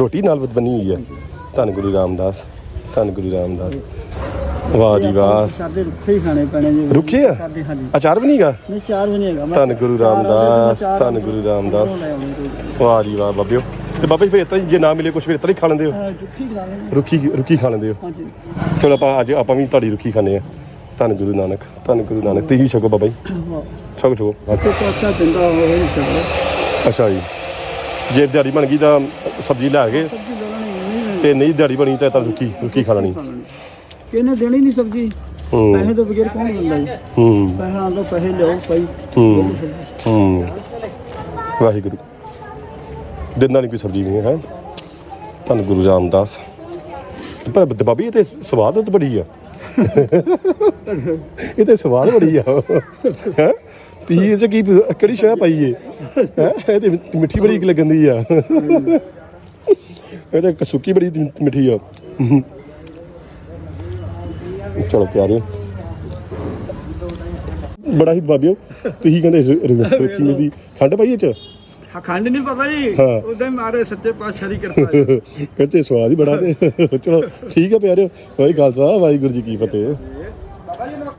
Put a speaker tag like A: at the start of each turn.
A: ਰੋਟੀ ਨਾਲ ਬਣੀ ਹੋਈ ਹੈ। ਧੰਨ ਗੁਰੂ ਰਾਮਦਾਸ ਧੰਨ ਗੁਰੂ ਰਾਮਦਾਸ। ਵਾਹ ਜੀ ਵਾਹ।
B: ਸਾਡੇ ਰੁੱਖੇ ਹੀ ਖਾਣੇ ਪੈਣੇ ਜੀ।
A: ਰੁੱਖੇ ਆ?
B: ਸਾਡੇ ਹਾਂਜੀ।
A: ਅਚਾਰ ਵੀ ਨਹੀਂਗਾ
B: ਨਹੀਂ ਚਾਰ ਵੀ ਨਹੀਂ ਹੈਗਾ। ਮੈਂ
A: ਧੰਨ ਗੁਰੂ ਰਾਮਦਾਸ ਧੰਨ ਗੁਰੂ ਰਾਮਦਾਸ। ਵਾਹ ਜੀ ਵਾਹ ਬਾਬਿਓ। ਤੇ ਬਾਬਾ ਜੀ ਫਿਰ ਇਤਾਂ ਜੇ ਨਾ ਮਿਲੇ ਕੁਝ ਫਿਰ ਇਤਾਂ ਹੀ ਖਾ ਲੈਂਦੇ ਹੋ?
B: ਖਾਣੇ ਨੇ।
A: ਰੁੱਖੀ ਰੁੱਖੀ ਖਾ ਲੈਂਦੇ ਹੋ?
B: ਹਾਂਜੀ।
A: ਚਲੋ ਆਪਾਂ ਅੱਜ ਆਪਾਂ ਵੀ ਤੁਹਾਡੀ ਰੁੱਖੀ ਖਾਂਦੇ ਆ ਧੰਨ ਗੁਰੂ ਨਾਨਕ ਧੰਨ ਗੁਰੂ ਨਾਨਕ। ਤੁਸੀਂ ਛਕੋ ਬਾਬਾ ਜੀ। ਛਕੋ ਛਕੋ। ਅੱਛਾ ਜੀ। ਜੇ ਦਿਹਾੜੀ ਬਣ ਗਈ ਤਾਂ ਸਬਜ਼ੀ ਲੈ
B: ਨਹੀਂ।
A: ਤੇ ਨਹੀਂ ਦਿਹਾੜੀ ਬਣੀ ਤਾਂ ਤਾਂ ਰੁੱਖੀ ਰੁੱਖੀ ਖਾ ਲੈਣੀ।
B: ਕਿਹਨੇ ਦੇਣੀ ਨਹੀਂ ਸਬਜ਼ੀ।
A: ਹੂੰ।
B: ਪੈਸੇ ਤੋਂ ਬਗੈਰ ਕੌਣ ਜੀ?
A: ਹੂੰ।
B: ਪੈਸੇ ਆਂਦੋ ਪੈਸੇ ਲਿਓ ਭਾਈ।
A: ਹੂੰ। ਹੂੰ। ਵਾਹਿਗੁਰੂ। ਦਿੰਦਾ ਨਹੀਂ ਕੋਈ ਸਬਜ਼ੀ ਨਹੀਂ ਹੈ ਧੰਨ ਗੁਰੂ ਰਾਮਦਾਸ। ਪਰ ਬਾਬੀ ਇਹ ਤੇ ਸਵਾਦ ਤਾਂ ਬੜੀ ਆ। ਇਹ ਤੇ ਸਵਾਦ ਬੜੀ ਆ। ਹੈ। ਤੀ ਚ ਕੀ ਕਿਹੜੀ ਸ਼ੈ ਪਾਈ ਏ? ਹੈ? ਇਹ ਤੇ ਮਿੱਠੀ ਬੜੀ ਲੱਗਦੀ ਆ। ਇਹ ਤੇ ਸੁੱਕੀ ਬੜੀ ਮਿੱਠੀ ਆ। ਚਲੋ ਪਿਆਰੇ। ਬੜਾ ਹੀ ਬਾਬਿਓ ਤੁਸੀਂ ਕਹਿੰਦੇ ਸੀ ਮਿੱਠੀ ਖੰਡ ਪਾਈ ਇਹ ਚ?
B: ਖੰਡ ਨਹੀਂ ਪਾਪਾ ਜੀ।
A: ਹਾਂ।
B: ਮਾਰੇ ਸੱਚੇ ਪਾਤਸ਼ਾਹ ਦੀ ਕਿਰਪਾ ਜੀ
A: ਕਹਿੰਦੇ ਸਵਾਦ ਹੀ ਬੜਾ ਤੇ। ਚਲੋ ਠੀਕ ਹੈ ਪਿਆਰਿਓ। ਵਾਹਿਗੁਰੂ ਖਾਲਸਾ ਵਾਹਿਗੁਰੂ ਜੀ ਕੀ ਫਤਿਹ।